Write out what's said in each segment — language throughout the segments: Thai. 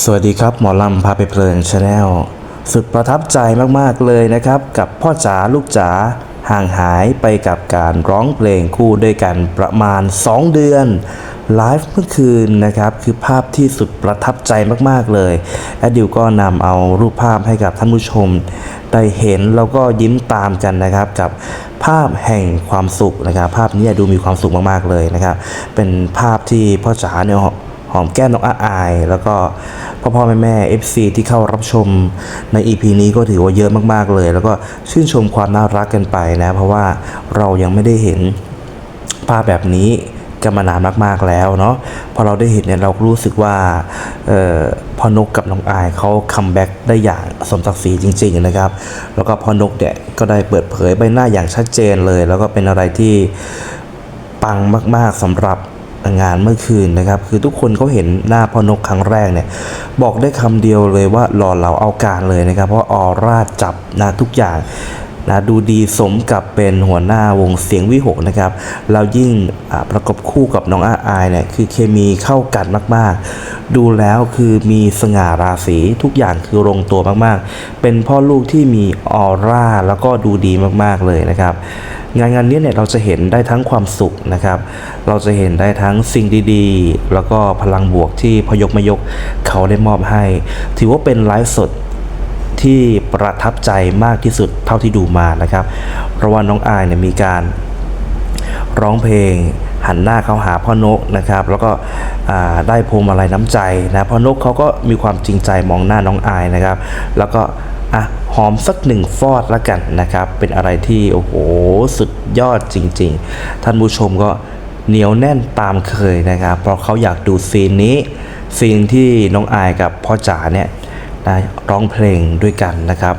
สวัสดีครับหมอลำพาไปเพลินชาแนลสุดประทับใจมากๆเลยนะครับ กับพ่อจ๋าลูกจ๋าห่างหายไปกับการร้องเพลงคู่ด้วยกันประมาณ 2 เดือนไลฟ์เมื่อคืนนะครับคือภาพที่สุดประทับใจมากๆเลยแอดดิวก็นำเอารูปภาพให้กับท่านผู้ชม ได้เห็นแล้วก็ยิ้มตามกันนะครับ กับภาพแห่งความสุขนะครับ ภาพนี้ดูมีความสุขมากๆเลยนะครับ เป็นภาพที่พ่อจ๋าเนี่ย หอมแก้มน้องอาอาย แล้วก็พ่อพ่อแม่แม่ FC ที่เข้ารับชมใน EP นี้ก็ถือว่าเยอะมากๆเลย แล้วก็ชื่นชมความน่ารักกันไปนะ เพราะว่าเรายังไม่ได้เห็นภาพแบบนี้กันมานานมากๆแล้วเนาะพอเราได้เห็นเนี่ยเราก็รู้สึกว่าออพ่อนกกับน้องอายเขาคัมแบ็กได้อย่างสมศักดิ์ศรีจริง ๆนะครับ แล้วก็พ่อนกเนี่ยก็ได้เปิดเผยใบหน้าอย่างชัดเจนเลย แล้วก็เป็นอะไรที่ปังมากๆสำหรับ งานเมื่อคืนนะครับ คือทุกคนเขาเห็นหน้าพ่อนกครั้งแรกเนี่ย บอกได้คำเดียวเลยว่าหล่อเหลาเอาการเลยนะครับ เพราะออร่าจับนะทุกอย่างนะดูดีสมกับเป็นหัวหน้าวงเสียงวิหกนะครับแล้วยิ่งประกบคู่กับน้องอาอายเนี่ยคือเคมีเข้ากันมาก ๆ ดูแล้วคือมีสง่าราศีทุกอย่างคือลงตัวมาก ๆ เป็นพ่อลูกที่มีออร่าแล้วก็ดูดีมาก ๆ เลยนะครับ งานงานนี้เนี่ยเราจะเห็นได้ทั้งความสุขนะครับ เราจะเห็นได้ทั้งสิ่งดีๆ แล้วก็พลังบวกที่พยกมายกเขาได้มอบให้ ถือว่าเป็นไลฟ์สดที่ประทับใจมากที่สุดเท่าที่ดูมานะครับ เพราะว่าน้องอายเนี่ยมีการร้องเพลงหันหน้าเข้าหาพ่อนกนะครับ แล้วก็ได้พวงมาลัยน้ำใจนะพ่อนกเขาก็มีความจริงใจมองหน้าน้องอายนะครับ แล้วก็ อะหอมสักหนึ่งฟอดละกันนะครับ เป็นอะไรที่โอ้โหสุดยอดจริง ๆ ท่านผู้ชมก็เหนียวแน่นตามเคยนะครับ เพราะเขาอยากดูซีนนี้ซีนที่น้องอายกับพ่อจ๋าเนี่ย ได้ร้องเพลงด้วยกันนะครับ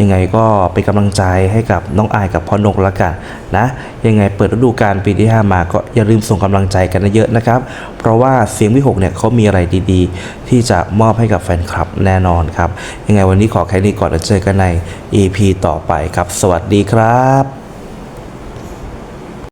ยังไงก็เป็นกำลังใจให้กับน้องอายกับพ่อนกละกันนะยังไงเปิดฤดูกาลปีที่5มาก็อย่าลืมส่งกำลังใจกันเยอะนะครับ เพราะว่าเสียงวิหกเนี่ยเขามีอะไรดีๆ ที่จะมอบให้กับแฟนคลับแน่นอนครับ ยังไงวันนี้ขอแค่นี้ก่อนแล้วเจอกันใน EP ต่อไปครับ สวัสดีครับ